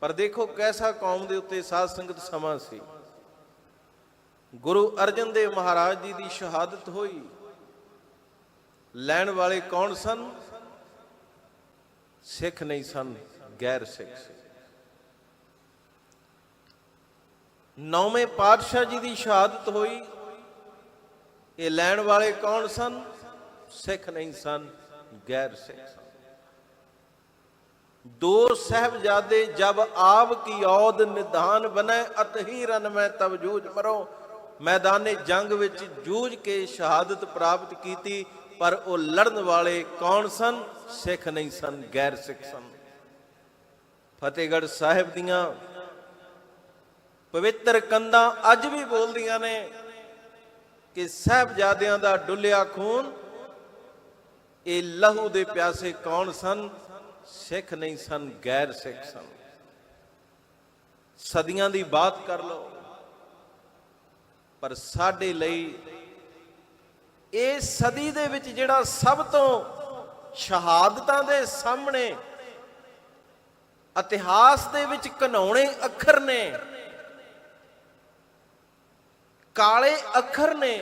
ਪਰ ਦੇਖੋ ਕੈਸਾ ਕੌਮ ਦੇ ਉੱਤੇ ਸਾਧ ਸੰਗਤ ਸਮਾਂ ਸੀ। ਗੁਰੂ ਅਰਜਨ ਦੇਵ ਮਹਾਰਾਜ ਜੀ ਦੀ ਸ਼ਹਾਦਤ ਹੋਈ। ਲੈਣ ਵਾਲੇ ਕੌਣ ਸਨ? ਸਿੱਖ ਨਹੀਂ ਸਨ, ਗੈਰ ਸਿੱਖ ਸੀ। ਨੌਵੇਂ ਪਾਤਸ਼ਾਹ ਜੀ ਦੀ ਸ਼ਹਾਦਤ ਹੋਈ। ਇਹ ਲੈਣ ਵਾਲੇ ਕੌਣ ਸਨ? ਸਿੱਖ ਨਹੀਂ ਸਨ, ਗੈਰ ਸਿੱਖ ਸਨ। ਦੋ ਸਹਿਬਜ਼ਾਦੇ ਜਬ ਆਪ ਕੀ ਔਦ ਨਿਧਾਨ ਬਨੈ ਅਤਹੀ ਰਨ ਮੈਂ ਤਬ ਜੂਝ ਮਰੋ। ਮੈਦਾਨੇ ਜੰਗ ਵਿੱਚ ਜੂਝ ਕੇ ਸ਼ਹਾਦਤ ਪ੍ਰਾਪਤ ਕੀਤੀ, ਪਰ ਉਹ ਲੜਨ ਵਾਲੇ ਕੌਣ ਸਨ? ਸਿੱਖ ਨਹੀਂ ਸਨ, ਗੈਰ ਸਿੱਖ ਸਨ। ਫਤਿਹਗੜ੍ਹ ਸਾਹਿਬ ਦੀਆਂ ਪਵਿੱਤਰ ਕੰਧਾਂ ਅੱਜ ਵੀ ਬੋਲਦੀਆਂ ਨੇ ਕਿ ਸਹਿਬਜ਼ਾਦਿਆਂ ਦਾ ਡੁੱਲਿਆ ਖੂਨ, ਇਹ ਲਹੂ ਦੇ ਪਿਆਸੇ ਕੌਣ ਸਨ? ਸਿੱਖ ਨਹੀਂ ਸਨ, ਗੈਰ ਸਿੱਖ ਸਨ। ਸਦੀਆਂ ਦੀ ਬਾਤ ਕਰ ਲਓ, ਪਰ ਸਾਡੇ ਲਈ ਇਹ ਸਦੀ ਦੇ ਵਿੱਚ ਜਿਹੜਾ ਸਭ ਤੋਂ ਸ਼ਹਾਦਤਾਂ ਦੇ ਸਾਹਮਣੇ ਇਤਿਹਾਸ ਦੇ ਵਿੱਚ ਘਨਾਉਣੇ ਅੱਖਰ ਨੇ, ਕਾਲੇ ਅੱਖਰ ਨੇ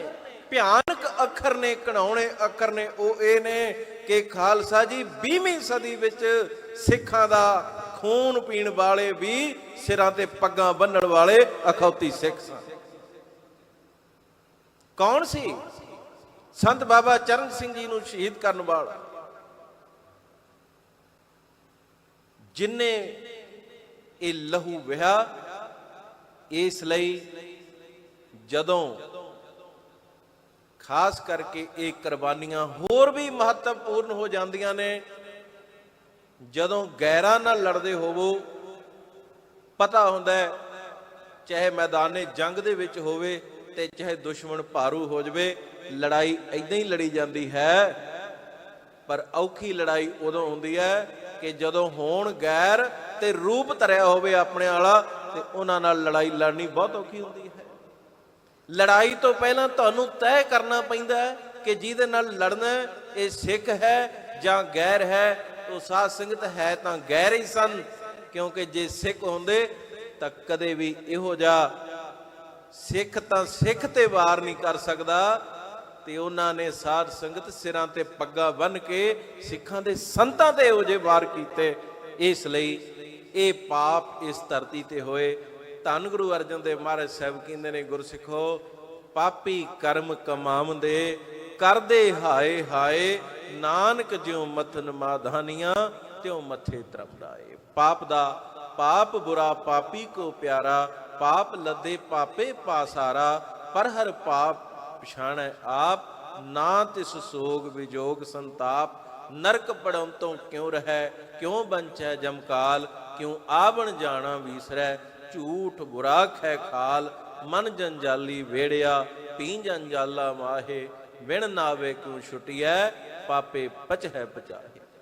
ਭਿਆਨਕ ਅੱਖਰ ਨੇ ਕਣਾਉਣੇ ਅੱਖਰ ਨੇ, ਉਹ ਇਹ ਨੇ ਕਿ ਖਾਲਸਾ ਜੀ 20ਵੀਂ ਸਦੀ ਵਿੱਚ ਸਿੱਖਾਂ ਦਾ ਖੂਨ ਪੀਣ ਵਾਲੇ ਵੀ ਸਿਰਾਂ ਤੇ ਪੱਗਾਂ ਬੰਨਣ ਵਾਲੇ ਅਖੌਤੀ ਸਿੱਖ ਸਨ। ਕੌਣ ਸੀ? ਸੰਤ ਬਾਬਾ ਚਰਨ ਸਿੰਘ ਜੀ ਨੂੰ ਸ਼ਹੀਦ ਕਰਨ ਵਾਲਾ। ਜਿਨੇ ਇਹ ਲਹੂ ਵਹਾ, ਇਸ ਲਈ ਜਦੋਂ ਖਾਸ ਕਰਕੇ ਇਹ ਕੁਰਬਾਨੀਆਂ ਹੋਰ ਵੀ ਮਹੱਤਵਪੂਰਨ ਹੋ ਜਾਂਦੀਆਂ ਨੇ। ਜਦੋਂ ਗੈਰਾਂ ਨਾਲ ਲੜਦੇ ਹੋਵੋ, ਪਤਾ ਹੁੰਦਾ ਹੈ, ਚਾਹੇ ਮੈਦਾਨੇ ਜੰਗ ਦੇ ਵਿੱਚ ਹੋਵੇ ਤੇ ਚਾਹੇ ਦੁਸ਼ਮਣ ਭਾਰੂ ਹੋ ਜਾਵੇ, ਲੜਾਈ ਇਦਾਂ ਹੀ ਲੜੀ ਜਾਂਦੀ ਹੈ। ਪਰ ਔਖੀ ਲੜਾਈ ਉਦੋਂ ਹੁੰਦੀ ਹੈ ਕਿ ਜਦੋਂ ਹੋਣ ਗੈਰ ਤੇ ਰੂਪ ਧਰਿਆ ਹੋਵੇ ਆਪਣੇ ਵਾਲਾ ਤੇ ਉਹਨਾਂ ਨਾਲ ਲੜਾਈ ਲੜਨੀ ਬਹੁਤ ਔਖੀ ਹੁੰਦੀ ਹੈ। ਲੜਾਈ ਤੋਂ ਪਹਿਲਾਂ ਤੁਹਾਨੂੰ ਤੈਅ ਕਰਨਾ ਪੈਂਦਾ ਹੈ ਕਿ ਜਿਹਦੇ ਨਾਲ ਲੜਨਾ ਇਹ ਸਿੱਖ ਹੈ ਜਾਂ ਗੈਰ ਹੈ, ਉਹ ਸਾਧ ਸੰਗਤ ਹੈ ਤਾਂ ਗੈਰ ਹੀ ਸਨ, ਕਿਉਂਕਿ ਜੇ ਸਿੱਖ ਹੁੰਦੇ ਤਾਂ ਕਦੇ ਵੀ ਇਹੋ ਜਿਹਾ ਸਿੱਖ ਤਾਂ ਸਿੱਖ ਤੇ ਵਾਰ ਨਹੀਂ ਕਰ ਸਕਦਾ, ਤੇ ਉਹਨਾਂ ਨੇ ਸਾਧ ਸੰਗਤ ਸਿਰਾਂ ਤੇ ਪੱਗਾ ਬੰਨ ਕੇ ਸਿੱਖਾਂ ਦੇ ਸੰਤਾਂ ਤੇ ਇਹੋ ਜਿਹੇ ਵਾਰ ਕੀਤੇ, ਇਸ ਲਈ ਇਹ ਪਾਪ ਇਸ ਧਰਤੀ ਤੇ ਹੋਏ ਧੰਨ ਗੁਰੂ ਅਰਜਨ ਦੇਵ ਮਹਾਰਾਜ ਸਾਹਿਬ ਕਹਿੰਦੇ ਨੇ, ਗੁਰਸਿੱਖੋ, ਪਾਪੀ ਕਰਮ ਕਮਾਵੰਦੇ ਕਰਦੇ ਹਾਏ ਹਾਏ, ਨਾਨਕ ਜਿਉ ਮਥਨ ਮਾਧਾਨੀਆਂ, ਤਿਉ ਮੱਥੇ ਤਰਪੜਾਏ ਪਾਪ ਦਾ ਪਾਪ ਬੁਰਾ ਪਾਪੀ ਕੋ ਪਿਆਰਾ, ਪਾਪ ਲੱਦੇ ਪਾਪੇ ਪਾਸਾਰਾ ਪਰ ਹਰ ਪਾਪ ਪਛਾਣੈ ਆਪ, ਨਾ ਤਿਸ ਸੋਗ ਵਿਜੋਗ ਸੰਤਾਪ। ਨਰਕ ਪੜਮ ਤੋਂ ਕਿਉ ਰਹੈ, ਕਿਉ ਬੰਚੈ ਜਮਕਾਲ, ਕਿਉ ਆਵਣ ਜਾਣਾ ਵੀਸਰੈ ਝੂਠ ਬੁਰਾ ਖੈ ਖਾਲ, ਮਨ ਜੰਜਾਲੀ ਵੇੜਿਆ, ਪੀ ਜੰਜਾਲਾ ਮਾਹੇ, ਵਿਣ ਨਾਵੇ ਕਿਉ ਛੁਟਿਐ, ਪਾਪੇ ਪਚ ਹੈ ਪਚਾਹੇ।